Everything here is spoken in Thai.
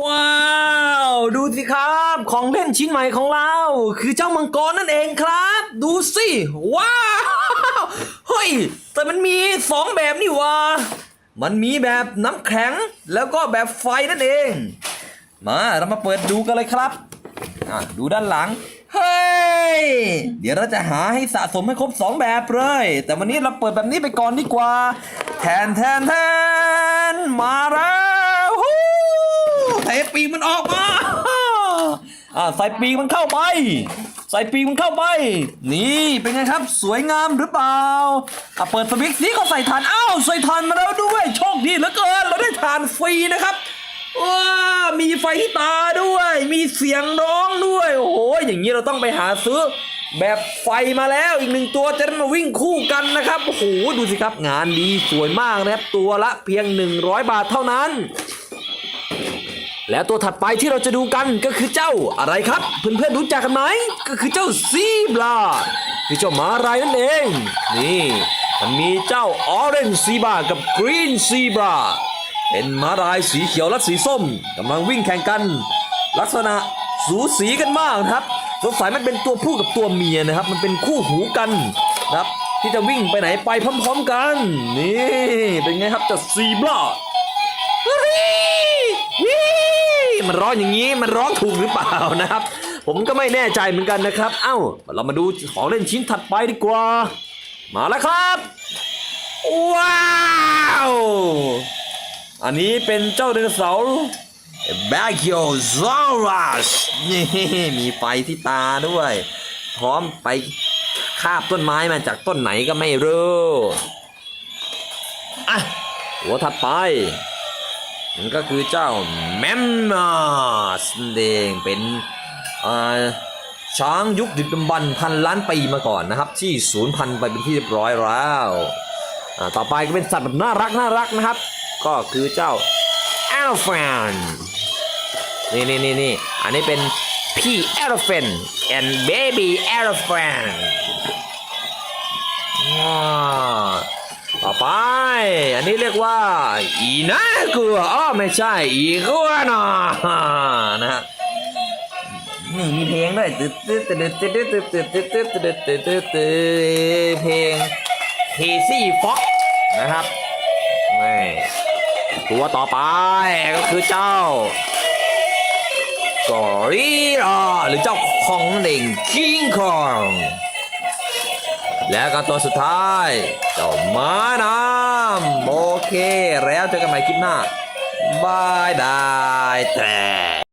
ว้าว ดูสิครับ ของเล่นชิ้นใหม่ของเรา คือเจ้ามังกรนั่นเองครับ ดูสิ ว้าว เฮ้ย แต่มันมีสองแบบนี่วะมันมีแบบน้ำแข็งแล้วก็แบบไฟนั่นเอง มาเรามาเปิดดูกันเลยครับอะดูด้านหลัง เฮ้ย เดี๋ยวเราจะหาให้สะสมให้ครบสองแบบเลย แต่วันนี้เราเปิดแบบนี้ไปก่อนดีกว่า แทนแทนแทนมาแล้ว ปีกมันออกมาอ่าใส่ปีกมันเข้าไป ใส่ปีกมันเข้าไป นี่เป็นไงครับสวยงามหรือเปล่าอะเปิดสวิตช์สีก็ใส่ถ่านอ้าวใส่ถ่านมาแล้วด้วยโชคดีเหลือเกินเราได้ถ่านฟรีนะครับว้ามีไฟที่ตาด้วย มีเสียงร้องด้วย โอ้โหอย่างนี้เราต้องไปหาซื้อ แบบไฟมาแล้วอีกหนึ่งตัวจะมาวิ่งคู่กันนะครับโอ้โหดูสิครับงานดีสวยมากนะครับตัวละเพียง 100 บาทเท่านั้น และตัวถัดไปที่เราจะดูกันก็คือเจ้าอะไรครับ เพื่อนๆรู้จักกันไหมก็คือเจ้าซีบลาคือเจ้าม้าลายนั่นเอง นี่มันมีเจ้าออเรนจ์ซีบากับกรีนซีบราเป็นม้าลายสีเขียวและสีส้มกำลังวิ่งแข่งกัน ลักษณะสูสีกันมากนะครับสงสัยมันเป็นตัวผู้กับตัวเมียนะครับ มันเป็นคู่หูกันนะครับ ที่จะวิ่งไปไหนไปพร้อมๆกัน นี่เป็นไงครับเจ้าซีบราวิ มันร้องอย่างนี้มันร้องถูกหรือเปล่านะครับ ผมก็ไม่แน่ใจเหมือนกันนะครับ เอ้า เรามาดูของเล่นชิ้นถัดไปดีกว่า มาแล้วครับ ว้าว อันนี้เป็นเจ้าไดโนเสาร์แบคิโอซอรัสนี่มีไฟที่ตาด้วย พร้อมไปคาบต้นไม้มาจากต้นไหนก็ไม่รู้ อะ หัวถัดไป นั่นก็คือเจ้าแมมมอสเองเป็นช้างยุคดึกดำบรรพันล้านปีมาก่อนนะครับ ที่ศูนย์พันไปเป็นที่เรียบร้อยแล้วต่อไปก็เป็นสัตว์แบบน่ารักน่ารักนะครับ ก็คือเจ้า elephant นี่นี่นี่นี่อันนี้เป็นพี่ elephant and baby elephant อไปอันนี้เรียกว่า อีน่ากลัวอ้อไม่ใช่ อีกลัวนะนะฮะนี่มีเพลงด้วยตึ๊ดตึ๊ดตึ๊ดตึ๊ดตึ๊ดตึ๊ดตึ๊ดตึ๊ดตึ๊ดตึ๊ดตึ๊ดตึ๊ดเพลงเคซี่ฟ็อกนะครับนี่ตัวต่อไปก็คือเจ้ากอริลาหรือเจ้าคองนั่นเองคิงคอง แล้วก็ตัวสุดท้ายเจ้าม้าน้ำโอเค แล้วเจอกันใหม่คลิปหน้าบายบายแต่